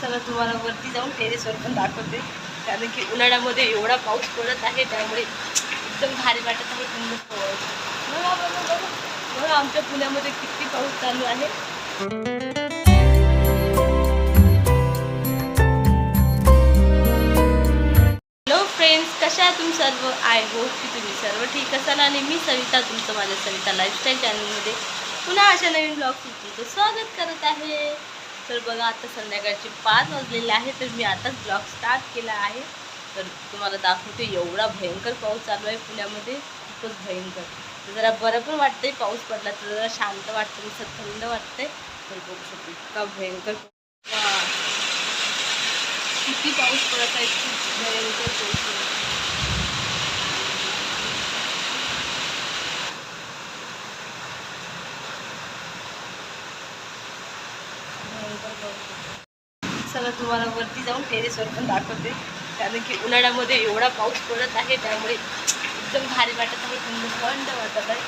सगळं तुम्हाला वरती जाऊन टेरेसवर पण दाखवते. कारण की उन्हाळ्यामध्ये एवढा पाऊस पडत आहे त्यामुळे एकदम भारी वाटत आहे थंड बघा बघा बघा. बघा आमच्या पुण्यामध्ये किती पाऊस चालू आहे. हॅलो फ्रेंड्स कशा सर्व? आय होप की तुम्ही सर्व ठीक असाल आणि मी सविता तुमचं माझ्या सविता लाईफस्टाईल चॅनलमध्ये पुन्हा अशा नवीन ब्लॉग तुमचं स्वागत करत आहे. तर बघा आता संध्याकाळचे पाच वाजलेले आहे तर मी आताच ब्लॉग स्टार्ट केला आहे. तर तुम्हाला दाखवते एवढा भयंकर पाऊस चालू आहे पुण्यामध्ये खूपच भयंकर. तर जरा बरं पण वाटतंय पाऊस पडला तर जरा शांत वाटतं असं थंड वाटतंय. तर बघू शकतो इतका भयंकर किती पाऊस पडत आहे खूप भयंकर पाऊस आहे. चला तुम्हाला वरती जाऊन टेरेसवर पण दाखवते. कारण की उन्हाळ्यामध्ये एवढा पाऊस पडत आहे त्यामुळे एकदम भारी वाटत आहे थंड थंड वाटत आहे.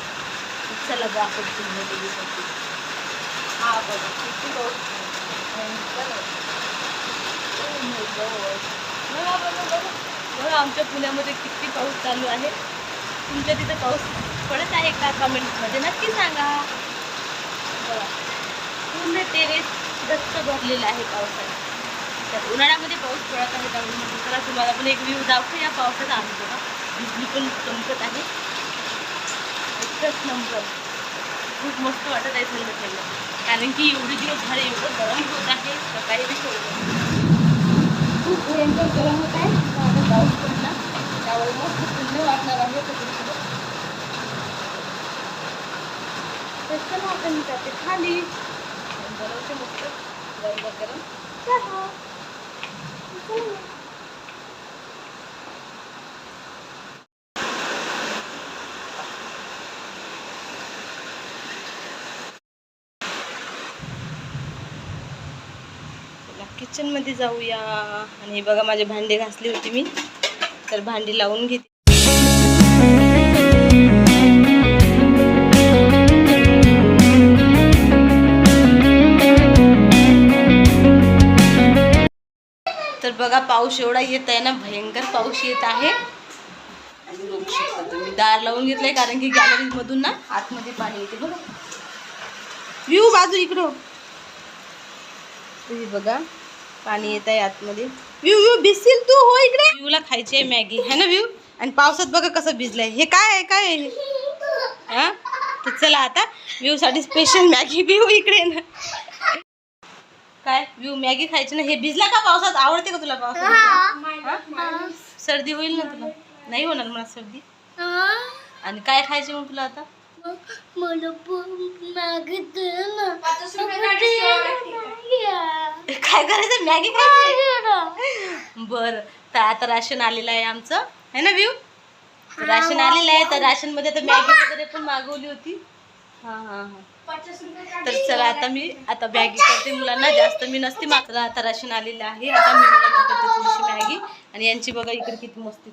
चला दाखवते तुम्हाला टेरेसवरती हा बघा किती पाऊस oh बघा बघा बघा. आमच्या पुण्यामध्ये किती पाऊस चालू आहे. तुमच्या तिथं पाऊस पडत आहे का कमेंटमध्ये नक्की सांगा. बघा पूर्ण टेरेस गच्च भरलेलं आहे पावसाने तर उन्हाळ्यामध्ये पाऊस पडत आहे त्यामुळे म्हटलं चला तुम्हाला पण एक व्ह्यू दाखवू या पावसाचा आहे बघा बिजली पण चमकत आहे एकच नंबर खूप मस्त वाटत आहे थंड थंड कारण की एवढे दिवस झाले एवढं गरम होत आहे सकाळी बी सोडलं खूप भयंकर गरम होत आहे तर आता पाऊस पडला त्यामुळे मस्त थंड वाटणार आहे सगळीकडे तर चला आता मी जाते खाली बनवते मस्त गरम गरम चहा किचनमध्ये जाऊया. आणि हे बघा माझे भांडे घासली होती मी. तर भांडी लावून घेते. तर बघा पाऊस एवढा येत आहे ना भयंकर पाऊस येत आहे. आणि बघू शकता तुम्ही दार लावून घेतलंय कारण की गॅलरी मधून ना आतमध्ये पाणी येते बघा. व्यू बाजू इकडं. तुम्ही बघा पाणी येत आहे आतमध्ये. व्ह्यू व्ह्यू भिजशील तू? हो इकडे. व्ह्यूला खायची आहे मॅगी है ना व्ह्यू आणि पावसात बघा कसं भिजलंय. हे काय आहे काय आहे? हे? हा तर चला आता व्ह्यू साठी स्पेशल मॅगी व्ह्यू इकडे ना. काय? व्ह्यू मॅगी खायची ना. हे भिजला का पावसात? आवडते का तुला पावसात? हा? सर्दी होईल ना तुला? नाही होणार मला सर्दी. आणि काय खायचे मग तुला आता? काय करायचं? मॅगी बर तर आता राशन आलेलं आहे आमचं. है ना व्ह्यू राशन आलेलं आहे तर राशनमध्ये आता मॅगी वगैरे पण मागवली होती. हा हा हा. तर चला आता मी आता मॅगी करते मुलांना. जास्त मी नसते मात्र आता राशन आलेलं आहे. आता मी मुलांना करते थोडीशी मॅगी आणि यांची बघा इकडे किती मस्ती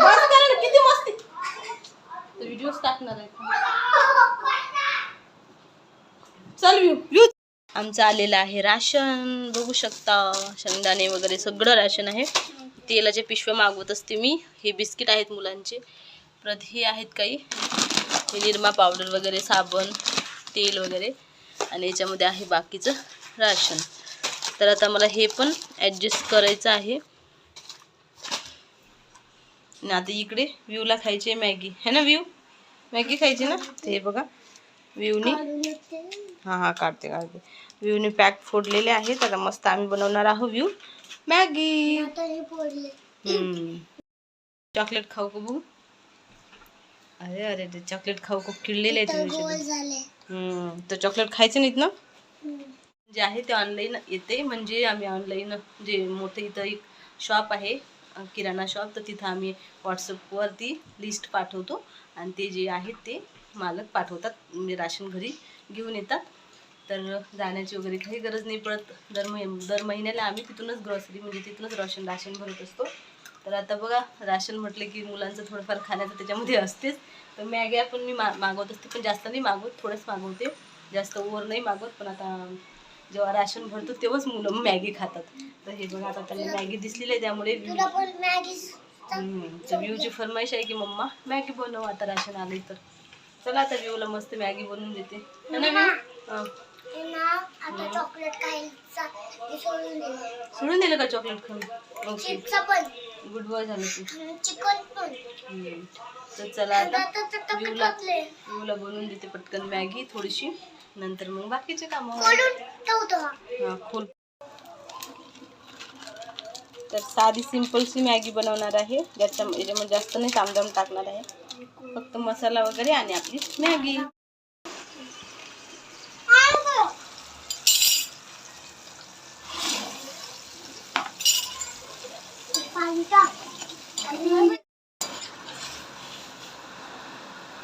बस ना, किती मस्ती? तर व्हिडिओज टाकणार आहे. चल व्यू आमचं आलेलं आहे राशन. बघू शकता शेंगदाणे वगैरे सगळं राशन आहे. तेलाचे पिशव्या मागवत असते मी. हे बिस्किट आहेत मुलांचे. परत हे आहेत काही. हे निरमा पावडर वगैरे साबण तेल वगैरे. आणि याच्यामध्ये आहे बाकीचं राशन. तर आता मला हे पण ॲडजस्ट करायचं आहे. आणि आता इकडे व्ह्यूला खायची आहे मॅगी. है ना व्ह्यू? मॅगी खायची ना? हे बघा. व्ह्यूनी. हां हां काढते काढते. व्ह्यूने पॅक फोडलेले आहेत. आता मस्त आम्ही बनवणार आहोत व्ह्यू. मॅगी. चॉकलेट खाऊ का बघू? अरे अरे ते चॉकलेट खाऊ खूप किडलेले आहेत तर चॉकलेट खायचे नाहीत ना? जे आहे ते ऑनलाईन येते. म्हणजे आम्ही ऑनलाईन जे मोठे इथं एक शॉप आहे. किराणा शॉप तर तिथं आम्ही व्हॉट्सअपवरती लिस्ट पाठवतो आणि ते जे आहेत ते मालक पाठवतात. म्हणजे राशन घरी घेऊन येतात. तर जाण्याची वगैरे काही गरज नाही पडत. दर महि दर महिन्याला आम्ही तिथूनच ग्रॉसरी म्हणजे तिथूनच राशन राशन भरत असतो. तर आता बघा राशन म्हटलं की मुलांचं थोडंफार खाण्याचं त्याच्यामध्ये असतेच. तर मॅग्या पण मी मा मागवत असते पण जास्त नाही मागवत. थोडंच मागवते. जास्त ओवर नाही मागवत पण आता जेव्हा राशन भरतो तेव्हाच मुलं मॅगी खातात. तर हे बघा आता त्यांना मॅगी दिसलेली आहे त्यामुळे तर व्ह्यूची फरमाईश आहे की मम्मा मॅगी बनव आता राशन आले तर. चला आता व्ह्यूला मस्त मॅगी बनवून देते. सोडून दिलं का चॉकलेट खाऊन? ओके गुड बॉय झालं तू. तर चला आता व्ह्यूला व्ह्यूला बनवून देते पटकन मॅगी थोडीशी. नंतर मग बाकीचे कामं. खोलून ठेवतो तर साधी सिंपलशी मॅगी बनवणार आहे. ज्याच्या याच्यामध्ये जास्त नाही तामजाम टाकणार आहे. फक्त मसाला वगैरे आणि आपली मॅगी.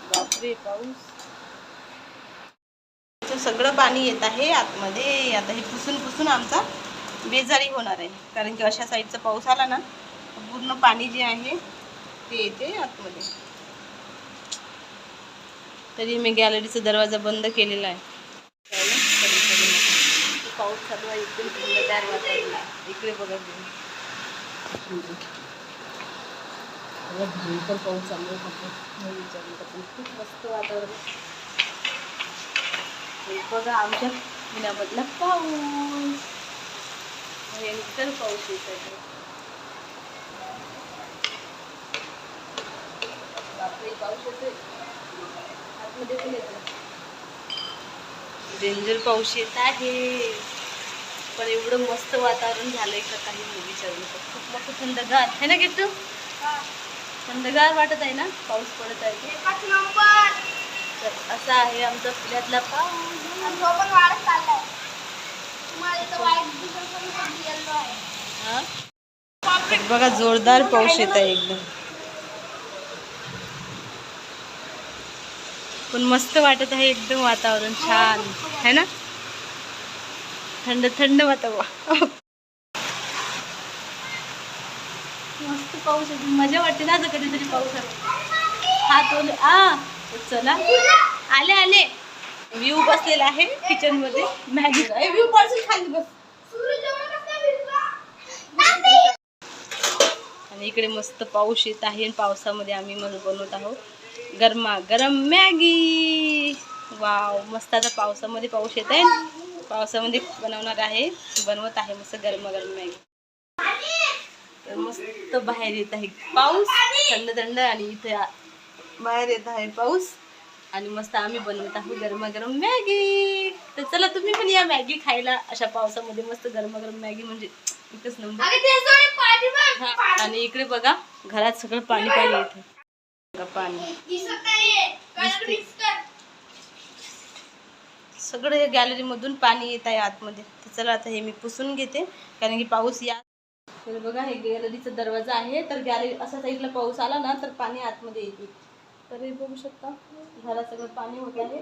बापरे पाऊस. सगळं पाणी येत आहे. आतमध्ये आता हे पुसून पुसून आमचा बेजारी होणार आहे. कारण की अशा साईडचा पाऊस आला ना पूर्ण पाणी जे आहे ते येते आतमध्ये. तरी मी गॅलरीचा दरवाजा बंद केलेला आहे. पाऊस चालू आहे एकदम थंडगार वातावरण आहे. इकडे बघत भयंकर पाऊस चालू आहे नाही पण खूप मस्त वातावरण आहे. हे बघा आमच्या पुण्यामधला पाऊस. भयंकर पाऊस येत आहे. बापरे पाऊस येतोय. आतमध्ये पण येतोय. डेंजर पाऊस येत आहे. पण एवढं मस्त वातावरण झालंय का काही विचारू नका. खूप मस्त थंडगार. आहे ना घेतो थंडगार वाटत आहे ना? पाऊस पडत आहे. तर असा आहे आमचा पुण्यातला पाऊस. तो पण वाढत चाललाय. तुम्हाला इथं वाईट दिसत पण खूप yellow आहे? हा? तर बघा जोरदार पाऊस येत आहे एकदम. पण मस्त वाटत आहे एकदम वातावरण छान. है ना? थंड थंड वातावरण. मस्त पाऊस येतो मजा वाटते ना कधीतरी पाऊस हा तो आ चला. आले आले. व्ह्यू बसलेला आहे किचनमध्ये. मॅगी व्ह्यू पडशील खाली बस. आणि इकडे मस्त पाऊस येत आहे आणि पावसामध्ये आम्ही मग बनवत आहोत. गरमा गरम मॅगी वाव मस्त आता पावसामध्ये पाऊस येत आहे. पावसामध्ये बनवणार आहे बनवत आहे मस्त गरमा गरम मॅगी तर मस्त बाहेर येत आहे पाऊस थंड थंड आणि इथे बाहेर येत आहे पाऊस. आणि मस्त आम्ही बनवत आहोत गरमागरम मॅगी. तर चला तुम्ही पण या मॅगी खायला. अशा पावसामध्ये मस्त गरमागरम मॅगी म्हणजे एकच नंबर आणि इकडे बघा घरात सगळं पाणी पाणी येते बघा पाणी. सगळं हे गॅलरी मधून पाणी येत आहे आतमध्ये. तर चला आता हे मी पुसून घेते. कारण की पाऊस या तर बघा हे गॅलरीचा दरवाजा आहे. तर गॅलरी असा साईडला पाऊस आला ना तर पाणी आतमध्ये येते तर हे बघू शकता. घरात सगळं पाणी होत आहे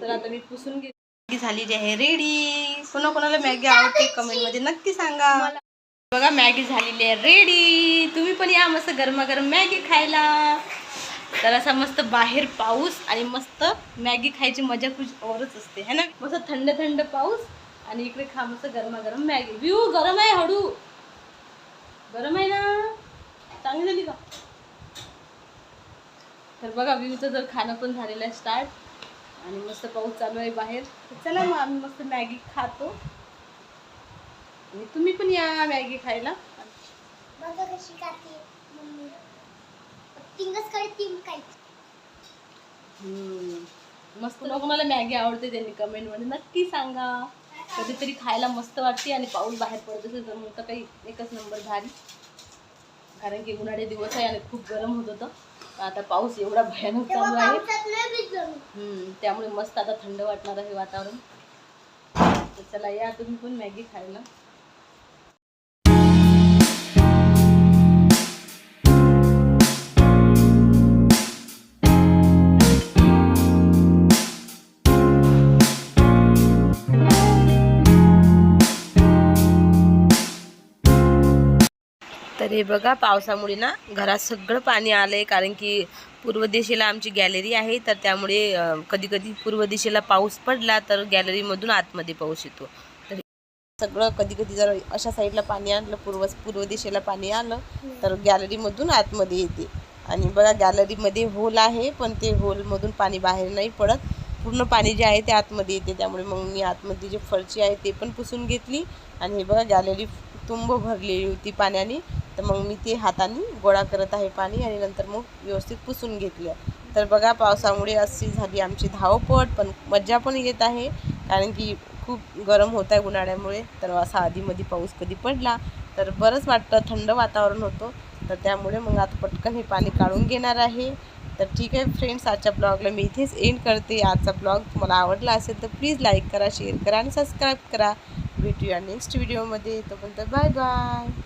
तर आता मी पुसून घेते. मॅगी झालेली आहे रेडी कोणा कोणाला मॅगी आवडते कमेंटमध्ये नक्की सांगा. बघा मॅगी झालेली आहे रेडी तुम्ही पण या मस्त गरमागरम मॅगी खायला. तर असा मस्त बाहेर पाऊस आणि मस्त मॅगी खायची मजा कुछ औरच असते है ना? मस्त थंड थंड पाऊस आणि इकडे खा मस्त गरमागरम मॅगी. व्ह्यू गरम आहे हळू. गरम आहे ना? चांगली झाली का? तर बघा व्ह्यूचं जर खाणं पण झालेलं आहे स्टार्ट आणि मस्त पाऊस चालू आहे बाहेर. चला मग आम्ही मस्त मॅगी खातो. आणि तुम्ही पण या मॅगी खायला. बघा कशी खाते मम्मी. तिंगच. मस्त कोणाला मॅगी आवडते त्यांनी कमेंटमध्ये नक्की सांगा. कधीतरी खायला मस्त वाटते आणि पाऊस बाहेर पडत असेल तर मग तर काही एकच नंबर भारी. कारण की उन्हाळे दिवस आहे आणि खूप गरम होत होतं. आता पाऊस एवढा भयानक चालू आहे. त्यामुळे मस्त आता थंड वाटणार आहे वातावरण. तर चला या तुम्ही पण मॅगी खायला. तर हे बघा पावसामुळे ना घरात सगळं पाणी आलंय कारण की पूर्व दिशेला आमची गॅलरी आहे तर त्यामुळे कधी कधी पूर्व दिशेला पाऊस पडला तर गॅलरीमधून आतमध्ये पाऊस येतो. तर सगळं कधी कधी जर अशा साईडला पाणी आणलं पूर्व पूर्व दिशेला पाणी आलं तर गॅलरीमधून आतमध्ये येते. आणि बघा गॅलरीमध्ये होल आहे पण ते होलमधून पाणी बाहेर नाही पडत. पूर्ण पाणी जे आहे ते आतमध्ये येते त्यामुळे मग मी आतमध्ये जे फरची आहे ते पण पुसून घेतली. आणि हे बघा गॅलरी तुंब भरलेली होती पाण्याने. तर मग मी ते हाताने गोळा करत आहे पाणी आणि नंतर मग व्यवस्थित पुसून घेतलं. तर बघा पावसामुळे अशी झाली आमची धावपट पण मज्जा पण येत आहे कारण की खूप गरम होत आहे उन्हाळ्यामुळे. तर असा आधीमध्ये पाऊस कधी पडला तर बरंच वाटतं थंड वातावरण होतं. तर त्यामुळे मग आता पटकन हे पाणी काढून घेणार आहे. तर ठीक आहे फ्रेंड्स आजच्या ब्लॉगला मी इथेच एंड करते. आजचा ब्लॉग तुम्हाला आवडला असेल तर प्लीज लाईक करा शेअर करा आणि सबस्क्राईब करा. भेटूया नेक्स्ट व्हिडिओमध्ये. तोपर्यंत बाय बाय.